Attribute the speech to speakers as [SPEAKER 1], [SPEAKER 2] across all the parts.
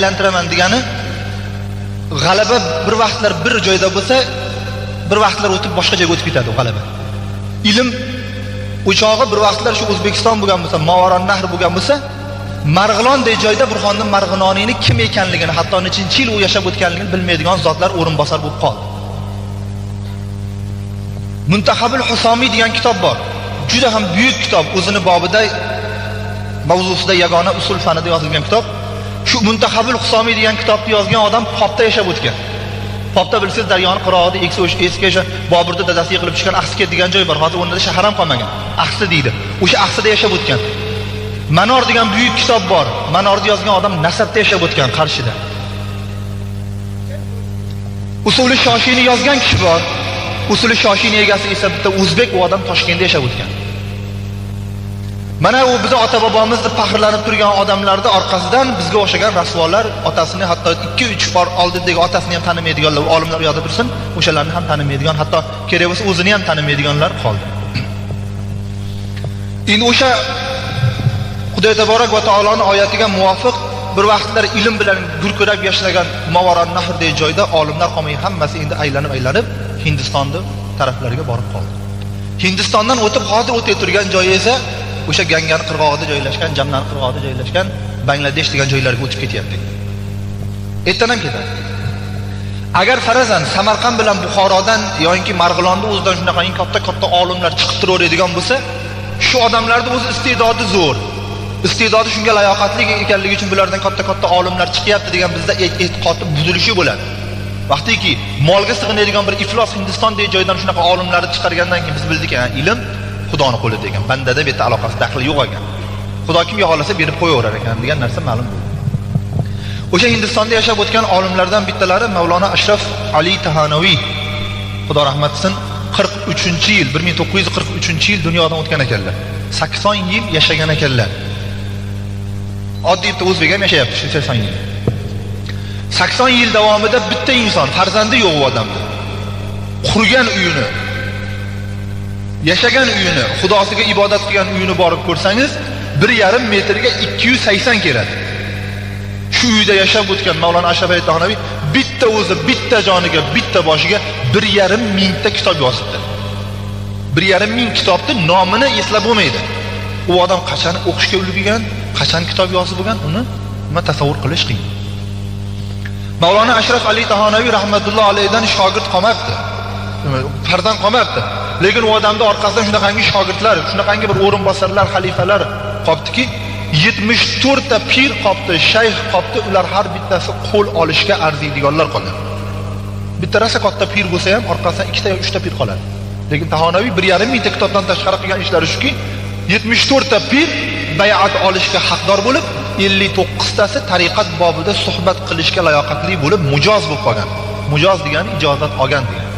[SPEAKER 1] aylantiraman degani g'alaba bir vaqtlar bir joyda bo'lsa bir vaqtlar o'tib boshqa joyga o'tib ketadi g'alaba. Ilm o'chog'i bir vaqtlar shu o'zbekiston bo'lgan bo'lsa movaron nahr bo'lgan bo'lsa marg'ilondek joyda burxonning marg'iloniyni kim ekanligini hatto nechinchi yil u yashab o'tganligini bilmaydigan zotlar o'rinbosar bo'lib qoldi. Muntahabul husomiy degan kitob bor. Juda ham buyuk kitob. O'zini bobida mavzusida yagona usul fanida yozilgan kitob. Shu muntahabul husomiy degan kitobni yozgan odam popda yashab o'tgan. Popda bilsangiz daryoni qirog'ida eski o'sha boburni dadasi yiqilib tushgan ahska degan joy bor. Hozir o'rnida shahar ham qolmagan. Ahsi deydi. O'sha ahsida yashab o'tgan. Manor degan buyuk kitob bor. Manorni yozgan odam nasabda yashab o'tgan qarshida. Usuli shoshiyni yozgan kishi bor. Usuli shoshiyni egasi esa bitta o'zbek u odam toshkentda yashab o'tgan. Mana u bizni ota bobomizni faxrlanib turgan odamlarni orqasidan bizga o'xshagan rasvolar otasini hatto ikki uch bor oldindagi otasini ham tanimaydiganlar olimlar u tursin o'shalarni ham tanimaydigan hatto kerak bo'lsa o'zini ham tanimaydiganlar qoldi. Endi o'sha xudo taborak va taoloni oyatiga muvofiq bir vaqtlar ilm bilan gurkurab yashlagan mavoron nahrdagi joyda olimlar qolmay hammasi endi aylanib aylanib hindistonni taraflariga borib qoldi. Hindistondan o'tib hozir o'tib turgan joyi esa o'sha gangani qirg'og'ida joylashgan jamnani qirg'og'ida joylashgan bangladesh degan joylarga o'tib ketyapti. Ertadan ham ketadi agar farazan samarqand bilan buxorodan yoki marg'ilonni o'zidan shunaqangi katta katta olimlar chiqib turaveradigan bo'lsa shu odamlarni o'zi iste'dodi zo'r. Iste'dodi shunga layoqatli ekanligi uchun bulardan katta katta olimlar chiqyapti degan bizda e-, e'tiqodni buzilishi bo'ladi. Vaqtiki molga sig'inadigan bir iflos hindistondek joydan shunaqa olimlarni chiqargandan keyin biz bildik ilm xudoni qo'lida ekan bandada bu yerda aloqasi daxli yo'q ekan. Xudo kimga xohlasa berib qo'yaverar ekan degan narsa ma'lum bo'ldi. O'sha hindistonda yashab o'tgan olimlardan bittalari mavlono ashraf ali tahanoviy xudo rahmat qilsin qirq uchinchi yil bir ming to'qqiz yuz qirq uchinchi yil dunyodan o'tgan ekanlar. Sakson yil yashagan ekanlar. Oddiy bitta o'zbek ham yashayapti shu sakson yil. Sakson yil davomida bitta inson farzandi yo'q u odamni qurgan uyini yashagan uyini xudosiga ibodat qilgan uyini borib ko'rsangiz bir yarim metrga ikki yuz sakson keladi. Shu uyda yashab o'tgan mavlono ashraf aytonaviy bitta o'zi bitta joniga bitta boshiga bir yarim mingta kitob yozibdi. Bir yarim ming kitobni nomini eslab bo'lmaydi. U odam qachon o'qishga ulgurgan qachon kitob yozib bo'lgan uni nima tasavvur qilish qiyin? Mavlono ashraf ali tahonaviy rahmatulloh alayhidan shogird qolmabdi. Farzand qolmabdi. Lekin u odamni orqasidan shunaqangi shogirdlar shunaqangi bir o'rinbosarlar xalifalar qolibdiki yetmish to'rtta pir qolibdi shayx qolibdi ular har bittasi qo'l olishga arziydiganlar qoldi. Bitta rosa katta pir bo'lsa ham orqasidan ikkita yo uchta pir qoladi. Lekin tahonaviy bir yarim mingta kitobdan tashqari qilgan ishlari shuki yetmish to'rtta pir bayat olishga haqdor bo'lib ellik to'qqiztasi tariqat bobida suhbat qilishga layoqatli bo'lib mujoz bo'lib qolgan. Mujoz degani ijozat olgan degani.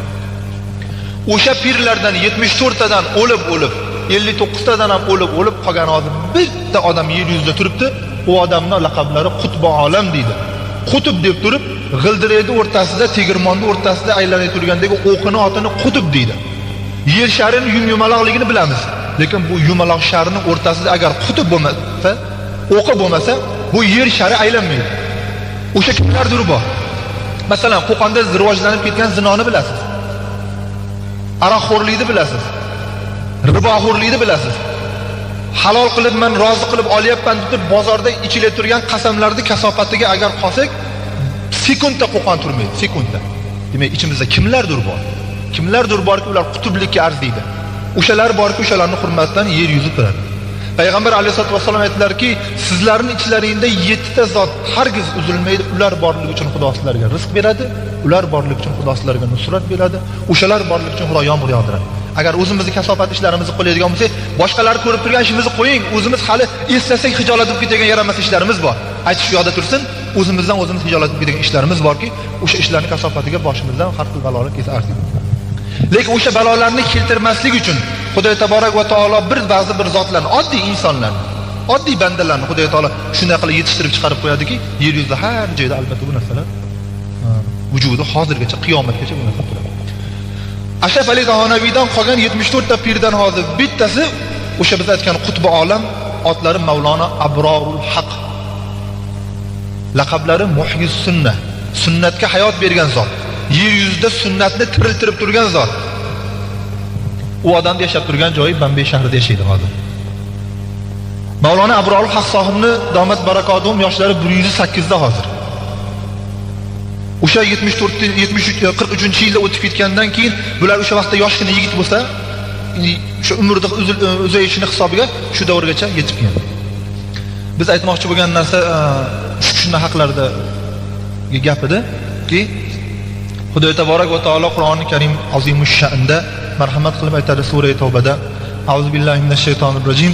[SPEAKER 1] O'sha pirlardan yetmish to'rttadan o'lib o'lib ellik to'qqiztadan ham o'lib o'lib qolgan hozir bitta odam yer yuzida turibdi. U odamni laqablari qutbi olam deydi. Qutb deb turib g'ildirayni o'rtasida tegirmonni o'rtasida aylanib turgandagi o'qini otini qutb deydi. Yer sharini yum yumaloqligini bilamiz. Lekin bu yumaloq sharni o'rtasida agar qutb bo'lmasa o'qi bo'lmasa bu yer shari aylanmaydi. O'sha kimlardir bor. Masalan qo'qonda rivojlanib ketgan zinoni bilasiz. Aroqxo'rlikni bilasiz. Riboxo'rlikni bilasiz. Halol qilib man rozi qilib olyapman deb turib bozorda ichilib turgan qasamlarni kasofatiga agar qolsak sekundda qo'qon turmaydi sekundda demak ichimizda kimlardir bor. Kimlardir borki ular qutublikka arziydi. O'shalar borki o'shalarni hurmatidan yer yuzi turadi. Payg'ambar alayhisalotu vassalom aytdilarki sizlarni ichlaringda yettita zot hargiz uzilmaydi. Ular borligi uchun xudo sizlarga rizq beradi. Ular borligi uchun xudo sizlarga nusrat beradi. O'shalar borligi uchun xudo yomg'ir yog'diradi. Agar o'zimizni kasofat ishlarimizni qiladigan bo'lsak boshqalar ko'rib turgan ishimizni qo'ying. O'zimiz hali eslasak hijolat bo'lib ketadigan yaramas ishlarimiz bor. Aytish yoqda tursin o'zimizdan o'zimiz hijolat bo'lib ketadigan ishlarimiz borki o'sha ishlarni kasofatiga boshimizdan har xil balolar kelsa arziydi lekin o'sha balolarni keltirmaslik uchun xudo taborak va taolo bir ba'zi bir zotlarni oddiy insonlarni oddiy bandalarni xudo taolo shunday qilib yetishtirib chiqarib qo'yadiki yer yuzida har joyda albatta bu narsalar vujudi hozirgacha qiyomatgacha bu narsa turadi. Ashraf ali tahonaviydan qolgan yetmish to'rtta pirdan hozir bittasi o'sha biz aytgan qutbi olam otlari mavlono abrorul haq. Laqablari muhyi sunna sunnatga hayot bergan zot. Yer yuzida sunnatni tiriltirib turgan zot. U odamni yashab turgan joyi bambey shahrida yashaydi hozir. Mavlona abrolov haq sohibni domat barakotum yoshlari bir yuz sakkizda hozir. O'sha yetmish to'rtta yetmish qirq uchinchi yilda o'tib ketgandan keyin bular o'sha vaqtda yoshgina yigit bo'lsa o'sha umrni e, uzayishini hisobiga shu davrgacha yetib kelgan biz aytmoqchi bo'lgan narsa e, shuni haqlarida gap ediki xudo taborak va taolo qur'oni karim azimu sha'nda marhamat qilib aytadi sura tavbada. Auzu billahi minash shaytonir rojim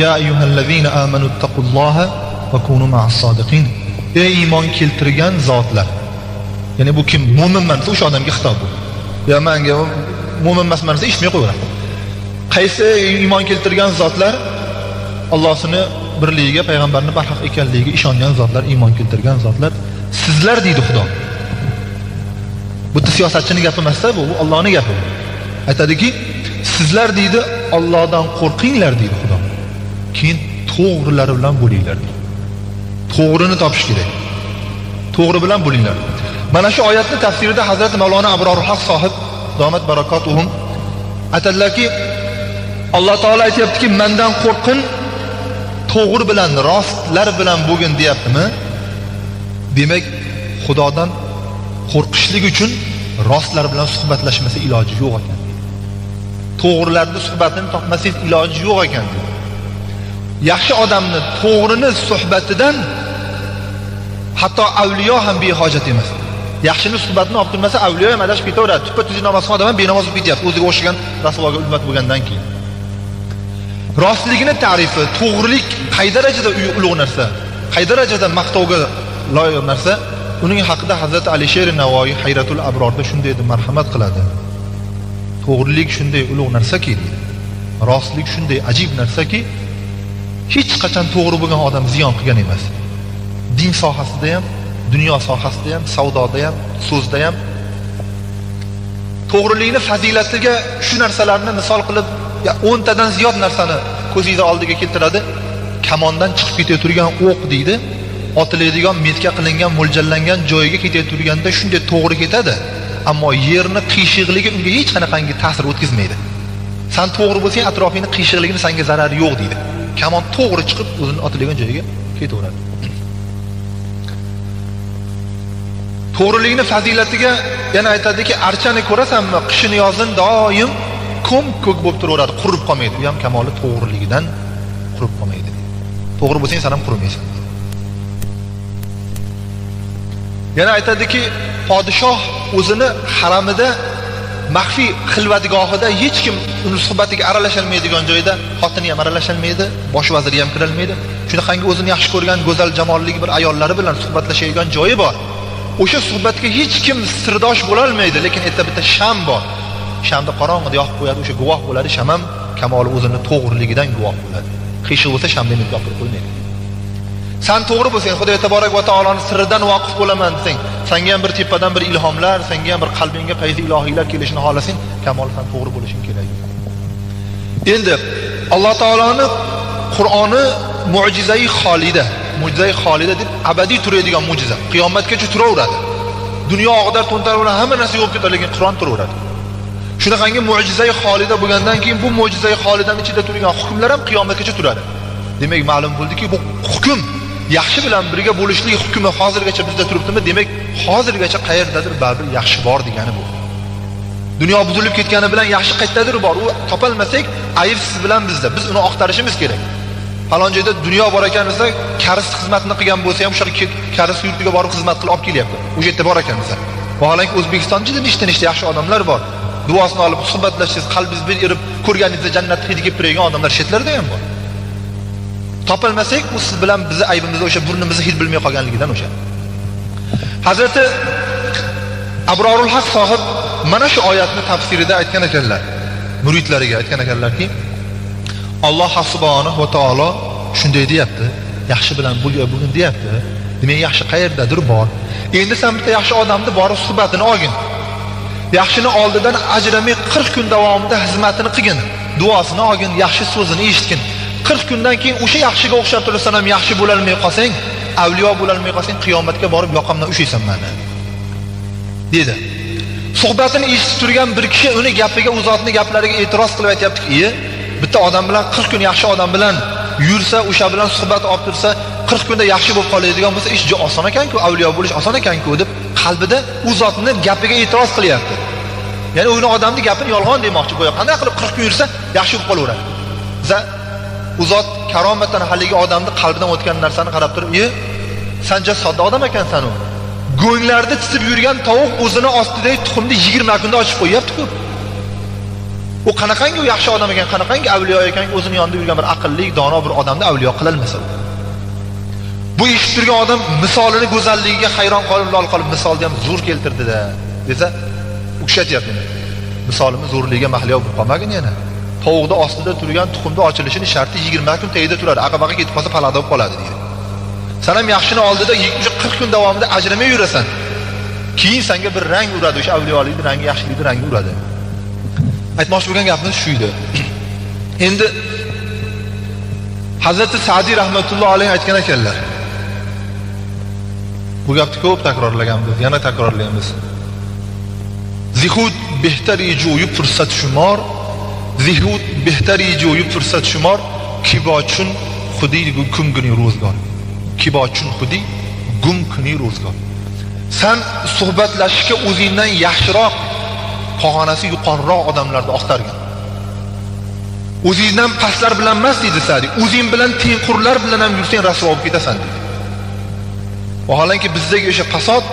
[SPEAKER 1] ya ayyuhallazina amanu taqulloha va kunu ma'as sodiqin. Ey iymon keltirgan zotlar ya'ni bu kim? Mo'minman desa o'sha odamga xitob bu. Yo manga mo'min emasman desa eshitmay qo'yaveradi. Qaysi iymon keltirgan zotlar? Allohni birligiga payg'ambarni barhaq ekanligiga ishongan zotlar iymon keltirgan zotlar. Sizlar deydi xudo. Bu siyosatchini gapi emasda bu Allohning gapi. Aytadiki sizlar deydi Allohdan qo'rqinglar deydi xudo. Keyin to'g'rilari bilan bo'linglar deydi. To'g'rini topish kerak. To'g'ri bilan bo'linglar. Mana shu oyatni tafsirida hazrat mavlona abrorul haq sohib domat barakatuhum aytadilarki alloh taolo aytyaptiki mandan qo'rqin to'g'ri bilan rostlar bilan bo'lgin deyaptimi? Demak xudodan qo'rqishlik uchun rostlar bilan suhbatlashmasa iloji yo'q ekan. To'g'rilarni suhbatini topmasangiz iloji yo'q ekan yaxshi odamni to'g'rini suhbatidan hatto avliyo ham behojat emas. Yaxshini suhbatini olib turmasa avliyo ham adashib ketaveradi. Tuppa tuzi namozxon odam ham benamoz bo'lib ketyapti. O'ziga o'xshagan rasvoga ummat bo'lgandan keyin. Rostligini ta'rifi to'g'rilik qay darajada ulug' narsa? Qay darajada maqtovga loyiq narsa? Uning haqida hazrati alisher navoiy hayratul abrorda shunday deb marhamat qiladi. To'g'rilik shunday ulug' narsaki rostlik shunday ajib narsaki hech qachon to'g'ri bo'lgan odam ziyon qilgan emas. Din sohasida ham dunyo sohasida ham savdoda ham so'zda ham to'g'rilikni fazilatiga shu narsalarni misol qilib o'ntadan ziyod narsani ko'zingizni oldiga keltiradi. Kamondan chiqib ketayotgan o'q deydi. Otiladigan metka qilingan mo'ljallangan joyiga ketayotganda shunday to'g'ri ketadi. Ammo yerni qiyshiqligi unga hech qanaqangi ta'sir o'tkazmaydi. San to'g'ri bo'lsang atrofingni qiyshiqligini sanga zarari yo'q deydi. Kamon to'g'ri chiqib o'zini otilgan joyiga ketaveradi. To'g'rilikni fazilatiga yana aytadiki archani ko'rasanmi qishini yozin doim ko'm ko'k bo'lib turaveradi qurib qolmaydi. U ham kamoli to'g'riligidan qurib qolmaydi. To'g'ri bo'lsang san ham qurimaysan yana aytadiki podshoh o'zini haramida maxfiy xilvatgohida hech kim uni suhbatiga aralasholmaydigan joyda xotini ham aralasholmaydi bosh vaziri ham kirolmaydi. Shunaqangi o'zini yaxshi ko'rgan go'zal jamolligi bir ayollari bilan suhbatlashadigan joyi bor. O'sha suhbatga hech kim sirdosh bo'lolmaydi lekin erta bitta sham bor. Shamni qorong'ida yoqib qo'yadi o'sha guvoh bo'ladi sham ham kamoli o'zini to'g'riligidan guvoh bo'ladi. Qiyshiq bo'lsa shamni yoqib qo'ymaydi. San to'g'ri bo'lsang xudo taborak va taoloni sirridan voqif bo'laman desang sanga ham bir tepadan bir ilhomlar sanga ham bir qalbingga fayzi ilohiylar kelishini xohlasang kamol san to'g'ri bo'lishing kerak. Endi alloh taoloni qur'oni mo'jizai xolida mo'jizai xolida deb abadiy turadigan mo'jiza. Qiyomatgacha turaveradi. Dunyo og'dar to'ntar bilan hamma narsa yo'q ketadi lekin qur'on turaveradi. Shunaqangi mo'jizai xolida bo'lgandan keyin bu mo'jizai xolidani ichida turgan hukmlar ham qiyomatgacha turadi. Demak ma'lum bo'ldiki bu hukm yaxshi bilan birga bo'lishlik hukmi hozirgacha bizda turibdimi? Demak hozirgacha qayerdadir baribir yaxshi bor degani bu. Dunyo buzilib ketgani bilan yaxshi qayerdadir bor. U topolmasak aybsiz bilan bizda. Biz uni oqtarishimiz kerak. Falon joyda dunyo bor ekan desa karis xizmatini qilgan bo'lsa ham o'sha karis yurtiga borib xizmat qilib olib kelyapti. O'sha yerda bor ekan desa. Vaholanki o'zbekistonda juda nechta nechta yaxshi odamlar bor. Duosini olib suhbatlashsangiz qalbingiz bir erib ko'rganingizda jannatni hidi kelib turadigan odamlar chetlarda ham bor. Topilmasak u siz bilan bizni aybimiz o'sha burnimizni hid bilmay qolganligidan o'sha. Hazrati abrorul haq sohib mana shu oyatni tafsirida aytgan ekanlar muridlariga aytgan ekanlarki alloh subhanahu va taolo shunday deyapti yaxshi bilan bugun deyapti demak yaxshi qayerdadir bor. Endi san bitta yaxshi odamni borib suhbatini olgin yaxshini oldidan ajramay qirq kun davomida xizmatini qilgin duosini olgin yaxshi so'zini eshitgin. Qirq kundan keyin o'sha yaxshiga o'xshab tursan ham yaxshi bo'lolmay qolsang avliyo bo'lolmay qolsang qiyomatga borib yoqamdan ushlaysan mani dedi. Suhbatini eshitib turgan bir kishi uni gapiga u zotni gaplariga e'tiroz qilib aytyaptiki iye bitta odam bilan qirq kun yaxshi odam bilan yursa o'sha bilan suhbat olib tursa qirq kunda yaxshi bo'lib qoladigan bo'lsa ish oson ekanku avliyo bo'lish oson ekanku deb qalbida u zotni gapiga e'tiroz qilyapti. Ya'ni uni odamni gapini yolg'on demoqchi go'yo qanday qilib qirq kun yursa yaxshi bo'lib qolaveradi. U zot karomatan haligi odamni qalbidan o'tgan narsani qarab turib e sanja sodda odam ekansan u go'nglarda titib yurgan tovuq o'zini ostidagi tuxumni yigirma kunda ochib qo'yyaptiku. U qanaqangi u yaxshi odam ekan qanaqangi avliyo ekan o'zini yonida yurgan bir aqlli dono bir odamni avliyo qilolmasa bu eshitib turgan odam misolini go'zalligiga hayron qolib lol qolib misolni ham zo'r keltirdida. Desa u kishi aytyapti misolimiz zo'rligiga mahliyo bo'lib qolmagin yana. Tovuqni ostida turgan tuxumni ochilishini sharti yigirma kun tagida turadi. Aqabaga ketib qolsa palada bo'lib qoladi deydi. San ham yaxshini oldida qirq kun davomida ajramay yurasan. Keyin sanga bir rang uradi. O'sha avliyolikni rangi yaxshilikni rangi uradi. Aytmoqchi bo'lgan gapimiz shu edi endi hazrati sadiy rahmatulloh alayhi aytgan ekanlar. Bu gapni ko'p takrorlaganmiz yana takrorlaymiz. Zihud behtari ijuyi fursat shumor zihud behtari jo'yib fursat shumor kibochun xudi gum kuni ro'zgor. Kibochun xudi gum kuni ro'zgor. San suhbatlashishga o'zingdan yaxshiroq pog'onasi yuqoriroq odamlarni oqtargan o'zingdan pastlar bilan emas deydi sadi. O'zing bilan tengqurlar bilan ham yursang rasvo bo'lib ketasan deydi. Vaholanki bizdagi o'sha fasod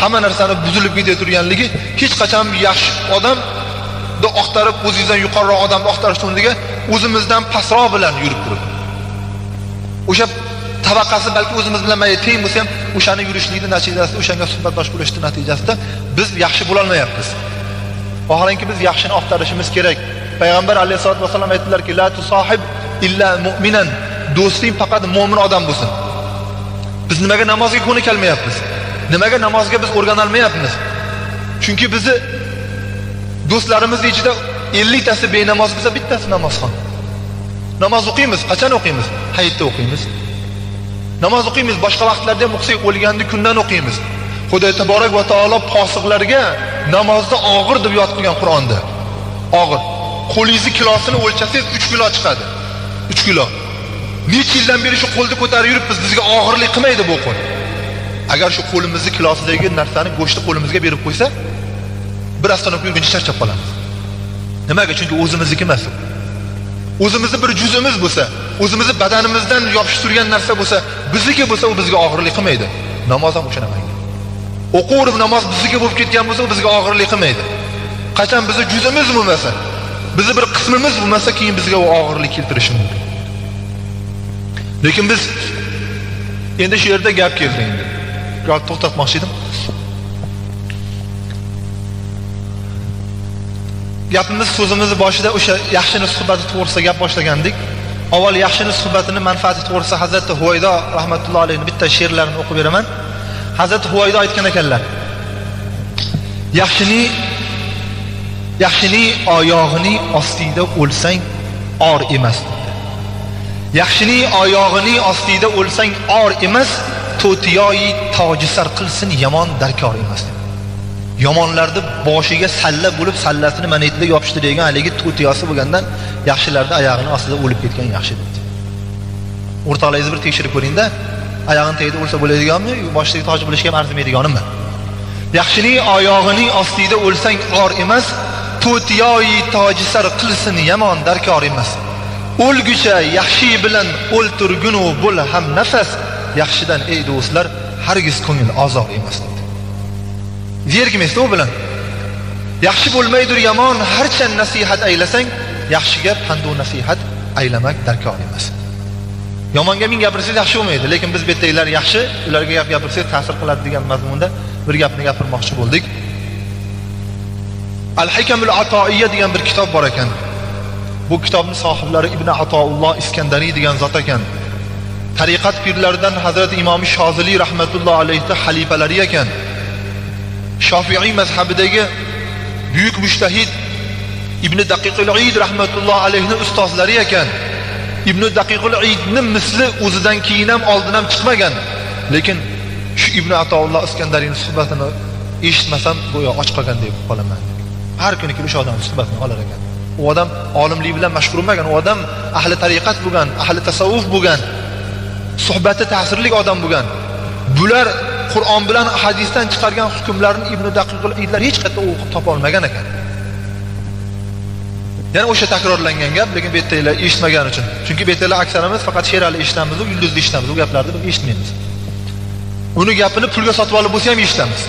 [SPEAKER 1] hamma narsani buzilib ketay turganligi hech qachon yaxshi odam oqtarib o'zingizdan yuqoriroq odamni oqtarish o'rniga o'zimizdan pastroq bilan yurib turib. O'sha tabaqasi balki o'zimiz bilan mayli teng bo'lsa ham o'shani yurishlikni natijasida o'shanga suhbatdosh bo'lishni natijasida biz yaxshi bo'lolmayapmiz. Vaholanki biz yaxshini oqtarishimiz kerak. Payg'ambar alayhisalotu vassalom aytdilarki la tusohib illa mu'minan do'sting faqat mo'min odam bo'lsin. Biz nimaga namozga ko'nikalmayapmiz nimaga namozga biz o'rganolmayapmiz? Chunki bizni do'stlarimizni ichida elliktasi benamoz bo'lsa bittasi namozxon. Namoz o'qiymiz qachon o'qiymiz? Hayitda o'qiymiz. Namoz o'qiymiz boshqa vaqtlarda ham o'qisak o'lganni kundan o'qiymiz. Xudo taborak va taolo posiqlarga namozni og'ir deb yod qilgan qur'onda. Og'ir. Qo'lingizni kilosini o'lchasangiz uch kilo chiqadi. Uch kilo. Necha yildan beri shu qo'lni ko'tarib yuribmiz bizga og'irlik qilmaydi bu qo'l. Agar shu qo'limizni kilosidagi narsani go'shtni qo'limizga berib qo'ysa bir astona yurguncha charchab qolamiz nimaga? Chunki o'zimizniki emas u o'zimizni bir juzimiz bo'lsa o'zimizni badanimizdan yopishib turgan narsa bo'lsa bizniki bo'lsa u bizga og'irlik qilmaydi. Namoz ham o'shanaqa o'qib namoz bizniki bo'lib ketgan bo'lsa u bizga og'irlik qilmaydi. Qachon bizni juzimiz bo'lmasa bizni bir qismimiz bo'lmasa keyin bizga u og'irlik keltirishi mumkin. Lekin biz endi shu yerda gap keldi endi. To'xtatmoqchi edim. Gapimiz so'zimizni boshida o'sha yaxshini suhbati to'g'risida gap boshlagandik. Avval yaxshini suhbatini manfaati to'g'risida hazrati huvaydo rahmatullohi alayhi bitta she'rlarini o'qib beraman. Hazrati huvaydo aytgan ekanlar yaxshini yaxshini oyog'ini ostida o'lsang or emas yaxshini oyog'ini ostida o'lsang or emas to'tiyoyi tojisar qilsin yomon darkor emas yomonlarni boshiga salla bo'lib sallasini manetida yopishdi haligi to'tiyosi bo'lgandan yaxshilarni oyog'ini ostida o'lib ketgan yaxshi dedi. O'rtoqlaringizni bir tekshirib ko'ringda oyog'ini tagida o'lsa bo'ladiganmi boshidagi toj bo'lishga ham arzimaydiganimi yaxshining oyog'ining ostida o'lsang or emas to'tiyoyi tojisar qilsin yomon darkor emas. O'lgucha yaxshi bilan o'ltirgunu bo'l ham nafas yaxshidan ey do'stlar hargiz ko'ngil ozor emas dedi. Zerikmaysiz u bilan. Yaxshi bo'lmaydir yomon harcha nasihat aylasang yaxshiga pandu nasihat aylamak darkor emas. Yomonga ming gapirsangiz yaxshi bo'lmaydi lekin biz bu yerdagilar yaxshi ularga gap gapirsak ta'sir qiladi degan mazmunda bir gapni gapirmoqchi bo'ldik. Al hakamul atoiya degan bir kitob bor ekan. Bu kitobni sohiblari ibn atoulloh iskandariy degan zot ekan. Tariqat pirlaridan hazrati imomi shoziliy rahmatulloh alayhi xalifalari ekan. Shofiiy mazhabidagi buyuk mushtahid ibn daqiqul id rahmatulloh alayhni ustozlari ekan. Ibn daqiqul idni misli o'zidan keyin ham oldin ham chiqmagan. Lekin shu ibn atoulloh iskandariyni suhbatini eshitmasam go'yo och qolganday bo'lib qolaman. Har kuni kelib o'sha odamni suhbatini olar ekan. U odam olimlik bilan mashhur bo'lmagan u odam ahli tariqat bo'lgan ahli tasavvuf bo'lgan suhbati ta'sirli odam bo'lgan. Bular qur'on bilan hadisdan chiqargan hukmlarni ibn daqiqul idlar hech qayerda o'qib topa olmagan ekan. Yana o'sha takrorlangan gap lekin bu yerdagilar eshitmagani uchun. Chunki bu yerdagilar aksarimiz faqat sherali eshitamiz yulduzli eshitamiz u gaplarni biz eshitmaymiz. Uni gapini pulga sotib olib bo'lsa ham eshitamiz.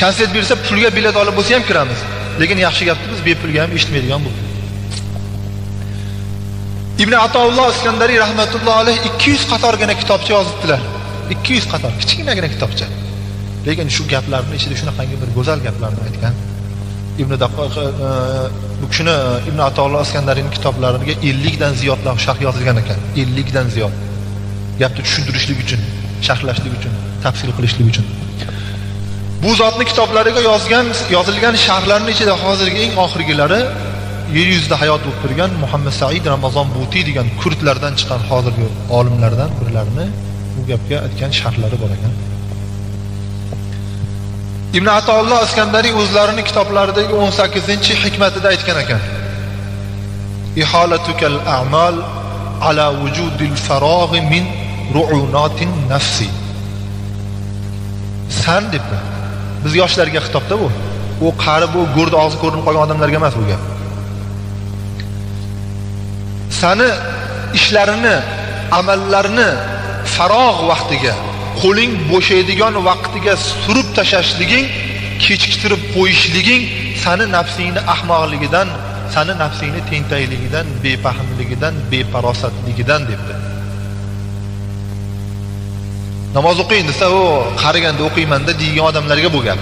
[SPEAKER 1] Konsert bersa pulga bilet olib bo'lsa ham kiramiz. Lekin yaxshi gapni biz bepulga ham eshitmaydigan bo'ldik. Ibn atoulloh iskandariy rahmatulloh alayh ikki yuz qatorgina kitobcha yozibdilar. Ikki yuz qator kichkinagina kitobcha. Lekin shu gaplarni ichida shunaqangi bir go'zal gaplarni aytgan ibn e, bu kishini e, ibn atoulloh iskandariyni kitoblariga ellikdan ziyod sharh yozilgan ekan. Ellikdan ziyod. Gapni tushuntirishlik uchun sharhlashlik uchun tafsir qilishlik uchun. Bu zotni kitoblariga yozgan yozilgan sharhlarni ichida hozirgi eng oxirgilari yer yuzida hayot bo'lib turgan muhammad said ramazon butiy degan kurdlardan chiqqan hozirgi olimlardan birlarini gapga aytgan sharhlari bor ekan. Ibn atoulloh iskandariy o'zlarini kitoblaridagi o'n sakkizinchi hikmatida aytgan ekan. Iholatukal amal ala vujudil farog'i min ru'unatin nafsi. San debdi. Biz yoshlarga xitobda bu. U qari bu go'rni og'zi ko'rinib qolgan odamlarga emas bu gap. Sani ishlarini amallarini farog' vaqtiga qo'ling bo'shaydigan vaqtiga surib tashlashliging kechiktirib qo'yishliging sani nafsingni ahmoqligidan sani nafsingni tentakligidan befahmligidan befarosatligidan debdi. Namoz o'qing desa u qariganda o'qiymanda deydigan odamlarga bu gap.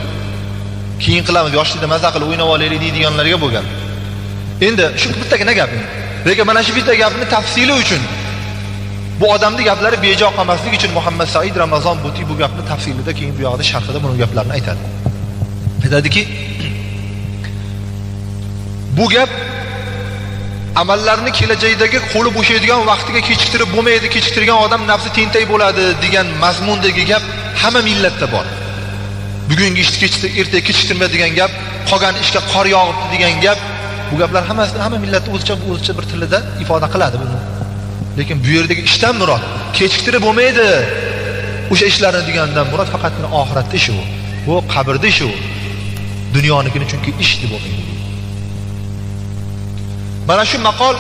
[SPEAKER 1] Keyin qilamiz yoshlikda maza qilib o'ynab olaylik deydiganlarga bu gap. Endi shu bittagina gap lekin mana shu bitta gapni tafsili uchun bu odamni gaplari bejo qolmaslik uchun muhammad said ramazon buti bu gapni tafsilida keyin bu yoqda sharhida buni gaplarini aytadi. Aytadiki bu gap amallarni kelajakdagi qo'li bo'shaydigan vaqtiga kechiktirib bo'lmaydi kechiktirgan odam nafsi tentak bo'ladi degan mazmundagi gap hamma millatda bor. Bugungi ishni kechiktir ertaga kechiktirma degan gap qolgan ishga qor yog'ibdi degan gap bu gaplar hammasi hamma millatda o'zicha o'zicha bir tilida ifoda qiladi buni. Lekin bu yerdagi ishdan murod kechiktirib bo'lmaydi. O'sha ishlarni degandan murod faqatgina oxiratda ishi u bu qabrda ishi u dunyonikini chunki ish deb o'qiydi. Mana shu maqol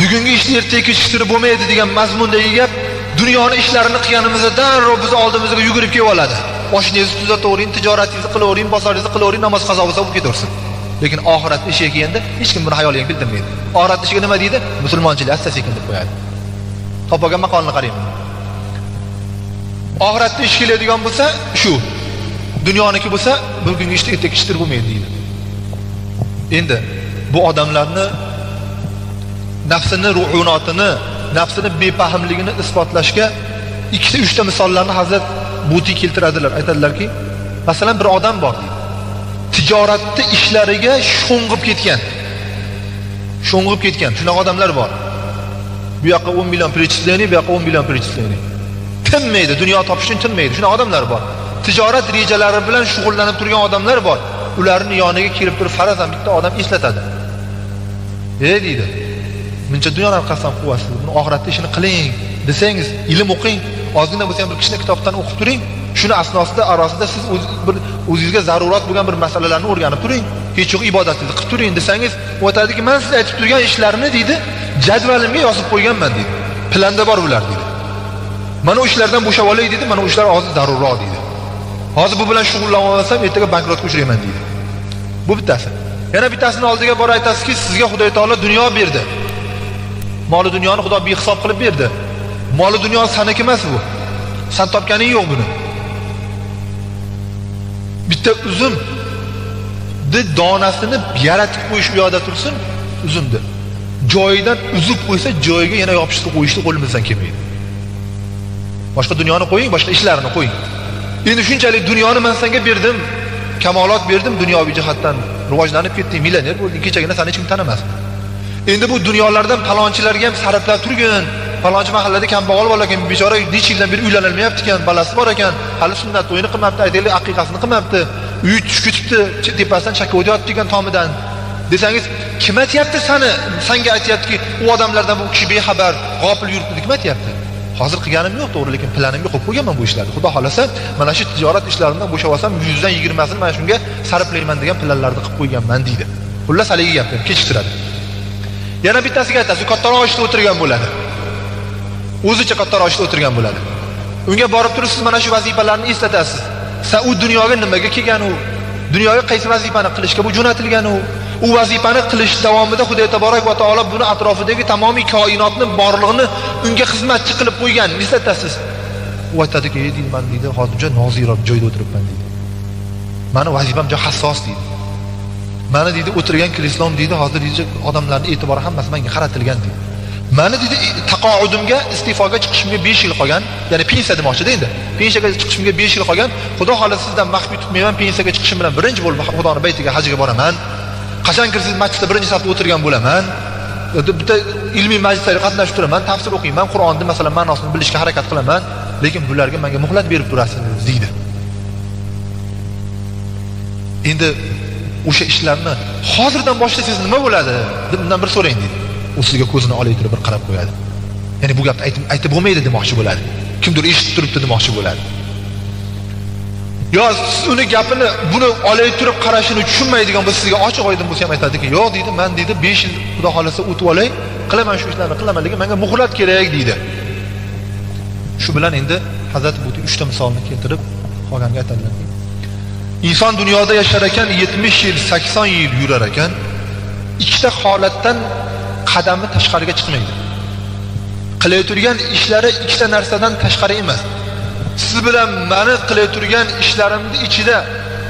[SPEAKER 1] bugungi ishni ertaga kechiktirib bo'lmaydi degan mazmundagi gap dunyoni ishlarini qilganimizda darrov bizni oldimizga yugurib kelib oladi. Oshingizni tuzatavering tijoratingizni qilavering bozoringizni qilavering namoz qazo bo'lsa bo'lib ketaversin. Lekin oxirat ishiga kelganda hech kim buni hayoliga keltirmaydi. Oxirat ishiga nima deydi? Musulmonchilik asta sekin deb qo'yadi. Topib olgan maqolni qarang. Oxiratda ish keladigan bo'lsa shu. Dunyoniki bo'lsa bugungi ishni ertaga ishdir bo'lmaydi deydi. Endi bu odamlarni nafsini ru'unotini nafsini bepahmligini isbotlashga ikkita uchta misollarni hazrat buti keltiradilar. Aytadilarki masalan bir odam bor deydi. Tijoratni ishlariga sho'ng'ib ketgan. Sho'ng'ib ketgan. Shunaqa odamlar bor. Bu yoqqa o'n million перечисление bu yoqqa o'n million перечисление tinmaydi dunyo topish uchun tinmaydi. Shunaqa odamlar bor. Tijorat rejalari bilan shug'ullanib turgan odamlar bor. Ularni yoniga kelib turib farazan bitta odam eslatadi. E deydi. Buncha dunyoni orqasidan qilyapsiz buni oxiratda ishini qiling desangiz ilm o'qing ozgina bo'lsa ham bir kichkina kitobdan o'qib turing. Shuni asnosida orasida siz bir o'zingizga zarurat bo'lgan bir masalalarni o'rganib turing. Hech yo'q ibodatingizni qilib turing desangiz u aytadiki man siz aytib turgan ishlarni deydi. Jadvalimga yozib qo'yganman deydi planda bor bular deydi mana u ishlardan bo'shab olay deydi mana u ishlar hozir zarurroq deydi hozir bu bilan shug'ullanib olmasam ertaga bankrotga uchrayman deydi bu bittasi. Yana bittasini oldiga borib aytasizki sizga xudo taolo dunyo berdi. Moli dunyoni xudo behisob qilib berdi. Moli dunyo saniki emas bu. San topganing yo'q buni. Bitta uzum donasini yaratib qo'yish u yoqda tursin uzumni joyidan uzib qo'ysa joyiga yana yopishtirib qo'yishni qo'limizdan kelmaydi. Boshqa dunyoni qo'ying boshqa ishlarni qo'ying. Endi shunchalik dunyoni man senga berdim kamolot berdim dunyoviy jihatdan rivojlanib ketding millioner bo'lding kechagina seni hech kim tanimasdi. Endi bu dunyolardan palonchilarga ham sarflab turgin. Palonchi mahallada kambag'al bor ekan bechora necha yildan beri uylanolmayapti ekan balasi bor ekan. Hali sunnat to'yini qilmabdi aytaylik aqiqasini qilmabdi. Uyi tushib ketibdi tepasidan chakka o'tyapti ekan tomidan. Desangiz kim aytyapti sani? Sanga aytyaptiki u odamlardan bu kishi bexabar g'ofil yuribdi kim aytyapti? Hozir qilganim yo'q to'g'ri lekin planimga qo'yib qo'yganman bu ishlarni. Xudo xohlasa mana shu tijorat ishlarimdan bo'shab olsam yuzdan yigirmasini mana shunga sarflayman degan planlarni qilib qo'yganman deydi. Xullas haligi gapni kechiktiradi. Yana bittasiga aytasiz kattaroq ishda o'tirgan bo'ladi. O'zicha kattaroq ishda o'tirgan bo'ladi. Unga borib turib siz mana shu vazifalarni eslatasiz. San u dunyoga nimaga kelgan u dunyoga qaysi vazifani qilishga bu jo'natilgan u u vazifani qilish davomida xudo taborak va taolo buni atrofidagi tamomiy koinotni borlig'ini unga xizmatchi qilib qo'ygan. Eslatasiz. U aytadiki ey deyman deydi. Hozir juda joyda o'tiribman deydi. Mani vazifam juda hassos deydi. Mani deydi o'tirgan kreslom deydi. Hozir deydi odamlarni e'tibori hammasi menga qaratilgan deydi. Mani deydi taqoudimga iste'foga chiqishimga besh yil qolgan ya'ni pensiya demoqchida endi pensiyaga chiqishimga besh yil qolgan xudo xohlasa sizdan maxfiy tutmayman pensiyaga chiqishim bilan birinchi bo'lib xudoni baytiga hajga boraman. Qachon kirsangiz masjidda? Birinchi safda o'tirgan bo'laman. Bitta ilmiy majlislarga qatnashib turaman tafsir o'qiyman qur'onni masalan ma'nosini bilishga harakat qilaman lekin bularga menga muhlat berib turasiz deydi. Endi o'sha ishlarni hozirdan boshlasangiz nima bo'ladi? Deb undan bir so'rang deydi. U sizga ko'zini olay turib bir qarab qo'yadi. Ya'ni bu gapni aytib aytib bo'lmaydi demoqchi bo'ladi. Kimdir eshitib turibdi demoqchi bo'ladi. Yo uni gapini buni olay turib qarashini tushunmaydigan bo'lsa sizga ochiq oydin bo'lsa ham aytadiki yo'q deydi man deydi besh yil xudo xohlasa o'tib olay qilaman shu ishlarni qilaman lekin manga muhlat kerak deydi. Shu bilan endi hazrati buti uchta misolni keltirib qolganga aytadilarki inson dunyoda yashar ekan yetmish yil sakson yil yurar ekan ikkita holatdan qadami tashqariga chiqmaydi. Qilayotgan ishlari ikkita narsadan tashqari emas. Siz bilan mani turgan ishlarimni ichida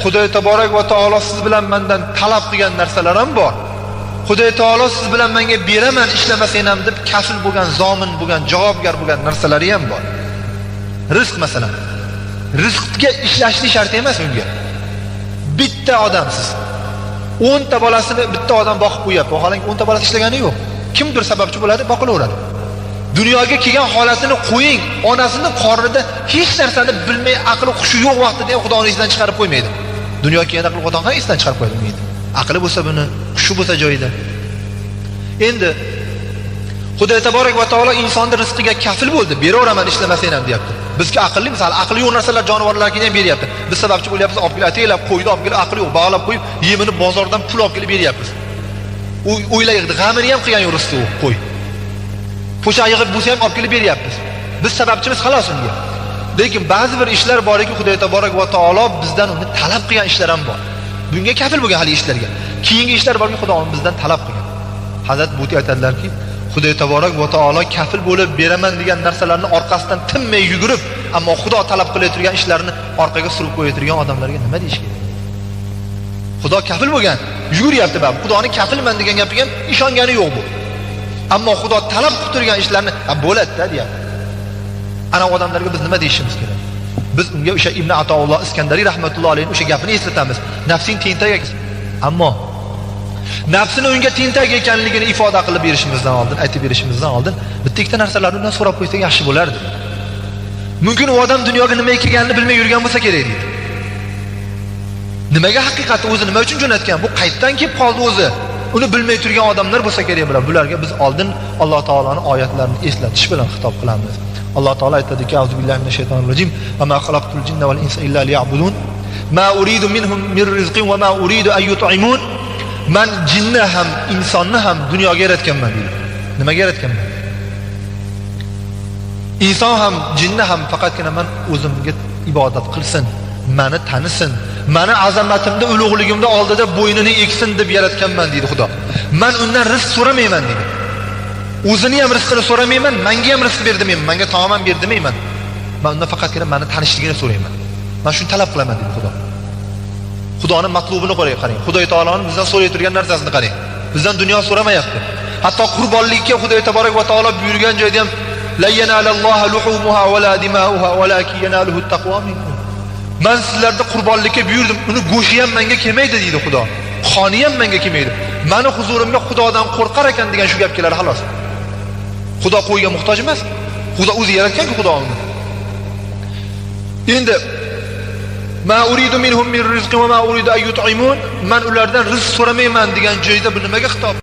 [SPEAKER 1] xudoy taborak va taolo siz bilan mandan talab qilgan narsalar ham bor. Xudoy taolo siz bilan menga beraman ishlamasang ham deb kafil bo'lgan zomin bo'lgan javobgar bo'lgan narsalari ham bor. Rizq masalan. Rizqga ishlashni shart emas unga. Bitta odamsiz. O'nta bolasini bitta odam boqib qo'yapti. vaholanki o'nta bolasi ishlagani yo'q. Kimdir sababchi bo'ladi boqilaveradi. Dunyoga kelgan holatini qo'ying. Onasini qornida hech narsani bilmay aqli hushi yo'q vaqtida ham xudoni esdan chiqarib qo'ymaydi. Dunyoga kelganda aqli xudo ham esdan chiqarib qo'yadi uni aqli bo'lsa buni hushi bo'lsa joyida. Endi xudo taborak va taolo insonni rizqiga kafil bo'ldi. Beraveraman ishlamasang ham deyapti. Bizga aqlli misol aqli yo'q narsalar jonivorlarga ham beryapti. Biz sababchi bo'lyapmiz olib kelib ataylab qo'yni olib kelib aqli yo'q bog'lab qo'yib yemini bozordan pul olib kelib beryapmiz. U o'ylaydi g'amini ham qilgan yo'q rizqi u qo'y. Po'sha yig'ib bo'lsa ham olib kelib beryapmiz. Biz sababchimiz xolos unga. Lekin ba'zi bir ishlar borki xudo taborak va taolo bizdan uni talab qilgan ishlar ham bor. Bunga kafil bo'lgan haligi ishlarga. Keyingi ishlar borki xudo bizdan talab qilgan. Hazrat buti aytadilarki xudo taborak va taolo kafil bo'lib beraman degan narsalarni orqasidan tinmay yugurib ammo xudo talab qilayotgan ishlarni orqaga surib qo'yayotgan odamlarga nima deyish kerak? Xudo kafil bo'lgan yuguryapti baribir xudoni kafilman degan gapiga ham ishongani yo'q bu. Ammo xudo talab qilib turgan ishlarni bo'ladida deyapti. Ana odamlarga biz nima deyishimiz kerak? Biz unga o'sha ibn atoulloh iskandariy rahmatulloh alayhi o'sha gapini eslatamiz. Nafsing tentak ammo nafsini unga tentak ekanligini ifoda qilib berishimizdan oldin aytib berishimizdan oldin bitta ikkita narsalarni undan so'rab qo'ysak yaxshi bo'lardi. Mumkin u odam dunyoga nimaga kelganini bilmay yurgan bo'lsa kerak deydi. Nimaga haqiqatni o'zi nima uchun jo'natgan? Bu qayerdan kelib qoldi o'zi? Uni bilmay turgan odamlar bo'lsa kerak bular bularga biz oldin alloh taoloni oyatlarini eslatish bilan xitob qilamiz. Alloh taolo aytadiki azu billahi minash shaytonir rojim va ma xalaqtul jinna val insa illa liya'budun. Ma uridu minhum min rizqin va ma uridu an yut'imun. Man jinni ham insonni ham dunyoga yaratganman. Deydi nimaga yaratganman? Inson ham jinni ham faqatgina man o'zimga ibodat qilsin mani tanisin mani azamatimda ulug'ligimda oldida bo'ynini eksin deb yaratganman deydi xudo. Man undan rizq so'ramayman deydi. O'zini ham rizqini so'ramayman manga ham rizq ber demayman manga taom ham ber demayman man undan faqatgina mani tanishligini so'rayman. Man shuni talab qilaman deydi xudo. Xudoni matlubini qarang qarang. Xudoy taoloni bizdan so'ray turgan narsasini qarang. Bizdan dunyo so'ramayapti. Hatto qurbonlikka xudoy taborak va taolo buyurgan joyda ham man sizlarni qurbonlikka buyurdim uni go'shti ham menga kelmaydi deydi xudo qoni ham menga kelmaydi mani huzurimga xudodan qo'rqar ekan degan shu gap keladi xolos Xudo qo'yga muhtoj emas. Xudo o'zi yaratgan-ku Xudo uni. Endi Ma uridu minhum min rizqi va ma uridu an yut'imun. Men ulardan rizq so'ramayman degan joyda bu nimaga xitob?